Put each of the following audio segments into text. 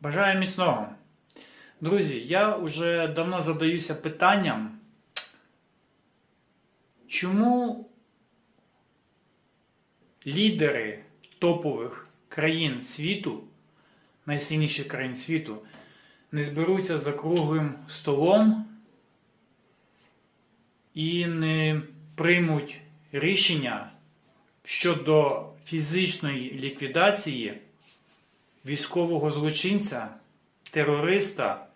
Бажаю міцного. Друзі, я вже давно задаюся питанням, чому лідери топових країн світу, найсильніших країн світу, не зберуться за круглим столом і не приймуть рішення щодо фізичної ліквідації військового злочинця, терориста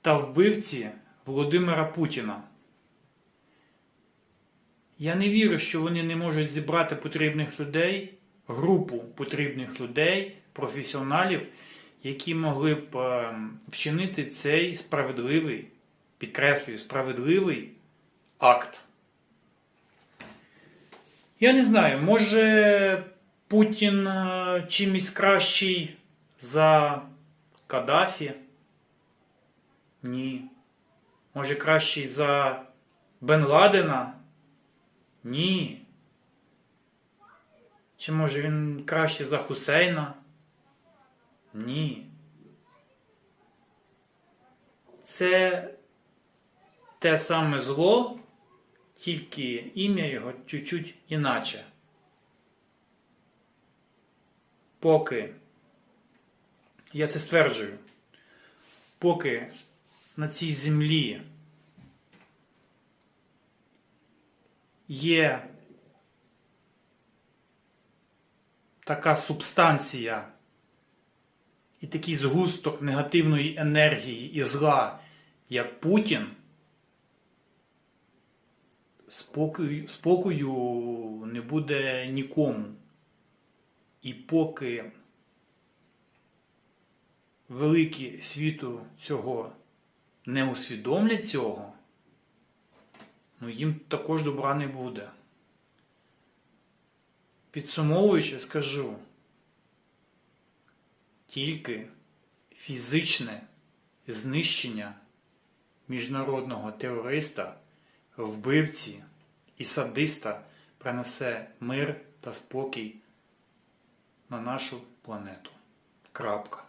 та вбивці Володимира Путіна. Я не вірю, що вони не можуть зібрати потрібних людей, групу потрібних людей, професіоналів, які могли б е, вчинити цей справедливий, підкреслюю, справедливий акт. Я не знаю, може Путін е, чимось кращий за Каддафі? Ні. Може кращий за Бен Ладена? Ні. Чи може він кращий за Хусейна? Ні. Це те саме зло, тільки ім'я його чуть-чуть іначе. Поки, я це стверджую, поки на цій землі є така субстанція і такий згусток негативної енергії і зла, як Путін, спокою, спокою не буде нікому. І поки великі світу цього не усвідомлять цього, ну їм також добра не буде. Підсумовуючи, скажу, тільки фізичне знищення міжнародного терориста, вбивці і садиста принесе мир та спокій на нашу планету. Крапка.